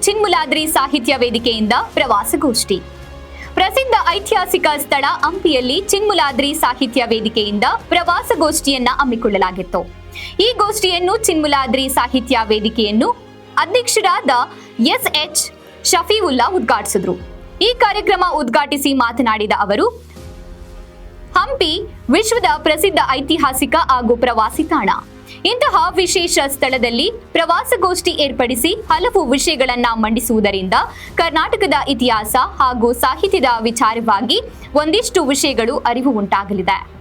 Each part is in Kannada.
ಚಿನ್ಮುಲಾದ್ರಿ ಸಾಹಿತ್ಯ ವೇದಿಕೆಯಿಂದ ಪ್ರವಾಸಗೋಷ್ಠಿ. ಪ್ರಸಿದ್ಧ ಐತಿಹಾಸಿಕ ಸ್ಥಳ ಹಂಪಿಯಲ್ಲಿ ಚಿನ್ಮುಲಾದ್ರಿ ಸಾಹಿತ್ಯ ವೇದಿಕೆಯಿಂದ ಪ್ರವಾಸಗೋಷ್ಠಿಯನ್ನ ಹಮ್ಮಿಕೊಳ್ಳಲಾಗಿತ್ತು. ಈ ಗೋಷ್ಠಿಯನ್ನು ಚಿನ್ಮುಲಾದ್ರಿ ಸಾಹಿತ್ಯ ವೇದಿಕೆಯನ್ನು ಅಧ್ಯಕ್ಷರಾದ ಎಸ್ ಎಚ್ ಶಫೀವುಲ್ಲಾ ಉದ್ಘಾಟಿಸಿದ್ರು. ಈ ಕಾರ್ಯಕ್ರಮ ಉದ್ಘಾಟಿಸಿ ಮಾತನಾಡಿದ ಅವರು, ಹಂಪಿ ವಿಶ್ವದ ಪ್ರಸಿದ್ಧ ಐತಿಹಾಸಿಕ ಹಾಗೂ ಪ್ರವಾಸಿ ತಾಣ. ಇಂತಹ ವಿಶೇಷ ಸ್ಥಳದಲ್ಲಿ ಪ್ರವಾಸಗೋಷ್ಠಿ ಏರ್ಪಡಿಸಿ ಹಲವು ವಿಷಯಗಳನ್ನ ಮಂಡಿಸುವುದರಿಂದ ಕರ್ನಾಟಕದ ಇತಿಹಾಸ ಹಾಗೂ ಸಾಹಿತ್ಯದ ವಿಚಾರವಾಗಿ ಒಂದಿಷ್ಟು ವಿಷಯಗಳು ಅರಿವು ಉಂಟಾಗಲಿದೆ.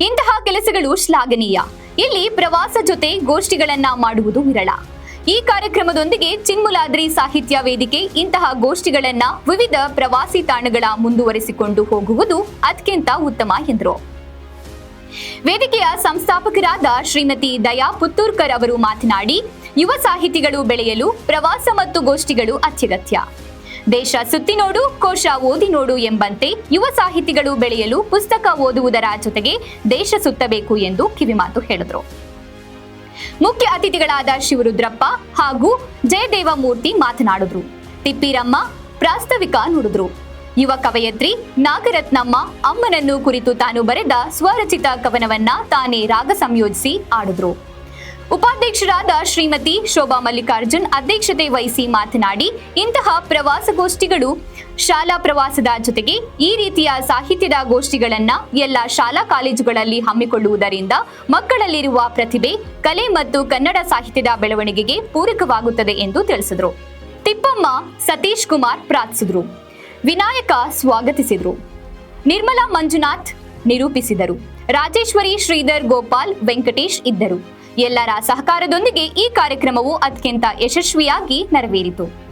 ಇಂತಹ ಕೆಲಸಗಳು ಶ್ಲಾಘನೀಯ. ಇಲ್ಲಿ ಪ್ರವಾಸ ಜೊತೆ ಗೋಷ್ಠಿಗಳನ್ನ ಮಾಡುವುದು ವಿರಳ. ಈ ಕಾರ್ಯಕ್ರಮದೊಂದಿಗೆ ಚಿನ್ಮುಲಾದ್ರಿ ಸಾಹಿತ್ಯ ವೇದಿಕೆ ಇಂತಹ ಗೋಷ್ಠಿಗಳನ್ನ ವಿವಿಧ ಪ್ರವಾಸಿ ತಾಣಗಳ ಮುಂದುವರಿಸಿಕೊಂಡು ಹೋಗುವುದು ಅತ್ಯಂತ ಉತ್ತಮ ಎಂದರು. ವೇದಿಕೆಯ ಸಂಸ್ಥಾಪಕರಾದ ಶ್ರೀಮತಿ ದಯಾ ಪುತ್ತೂರ್ಕರ್ ಅವರು ಮಾತನಾಡಿ, ಯುವ ಸಾಹಿತಿಗಳು ಬೆಳೆಯಲು ಪ್ರವಾಸ ಮತ್ತು ಗೋಷ್ಠಿಗಳು ಅತ್ಯಗತ್ಯ. ದೇಶ ಸುತ್ತಿ ನೋಡು, ಕೋಶ ಓದಿ ನೋಡು ಎಂಬಂತೆ ಯುವ ಸಾಹಿತಿಗಳು ಬೆಳೆಯಲು ಪುಸ್ತಕ ಓದುವುದರ ಜೊತೆಗೆ ದೇಶ ಸುತ್ತಬೇಕು ಎಂದು ಕಿವಿಮಾತು ಹೇಳಿದರು. ಮುಖ್ಯ ಅತಿಥಿಗಳಾದ ಶಿವರುದ್ರಪ್ಪ ಹಾಗೂ ಜಯದೇವ ಮೂರ್ತಿ ಮಾತನಾಡಿದ್ರು. ತಿಪ್ಪಿರಮ್ಮ ಪ್ರಾಸ್ತಾವಿಕ ನುಡಿದ್ರು. ಯುವ ಕವಯತ್ರಿ ನಾಗರತ್ನಮ್ಮ ಅಮ್ಮನನ್ನು ಕುರಿತು ತಾನು ಬರೆದ ಸ್ವರಚಿತ ಕವನವನ್ನ ತಾನೇ ರಾಗ ಸಂಯೋಜಿಸಿ ಆಡಿದ್ರು ಉಪಾಧ್ಯಕ್ಷರಾದ ಶ್ರೀಮತಿ ಶೋಭಾ ಮಲ್ಲಿಕಾರ್ಜುನ್ ಅಧ್ಯಕ್ಷತೆ ವಹಿಸಿ ಮಾತನಾಡಿ, ಇಂತಹ ಪ್ರವಾಸಗೋಷ್ಠಿಗಳು ಶಾಲಾ ಪ್ರವಾಸದ ಜೊತೆಗೆ ಈ ರೀತಿಯ ಸಾಹಿತ್ಯದ ಗೋಷ್ಠಿಗಳನ್ನ ಎಲ್ಲ ಶಾಲಾ ಕಾಲೇಜುಗಳಲ್ಲಿ ಹಮ್ಮಿಕೊಳ್ಳುವುದರಿಂದ ಮಕ್ಕಳಲ್ಲಿರುವ ಪ್ರತಿಭೆ, ಕಲೆ ಮತ್ತು ಕನ್ನಡ ಸಾಹಿತ್ಯದ ಬೆಳವಣಿಗೆಗೆ ಪೂರಕವಾಗುತ್ತದೆ ಎಂದು ತಿಳಿಸಿದರು. ತಿಪ್ಪಮ್ಮ ಸತೀಶ್ ಕುಮಾರ್ ಪ್ರಾರ್ಥಿಸಿದ್ರು. ವಿನಾಯಕ ಸ್ವಾಗತಿಸಿದರು. ನಿರ್ಮಲಾ ಮಂಜುನಾಥ್ ನಿರೂಪಿಸಿದರು. ರಾಜೇಶ್ವರಿ, ಶ್ರೀಧರ್, ಗೋಪಾಲ್, ವೆಂಕಟೇಶ್ ಇದ್ದರು. ಎಲ್ಲರ ಸಹಕಾರದೊಂದಿಗೆ ಈ ಕಾರ್ಯಕ್ರಮವು ಅತ್ಯಂತ ಯಶಸ್ವಿಯಾಗಿ ನೆರವೇರಿತು.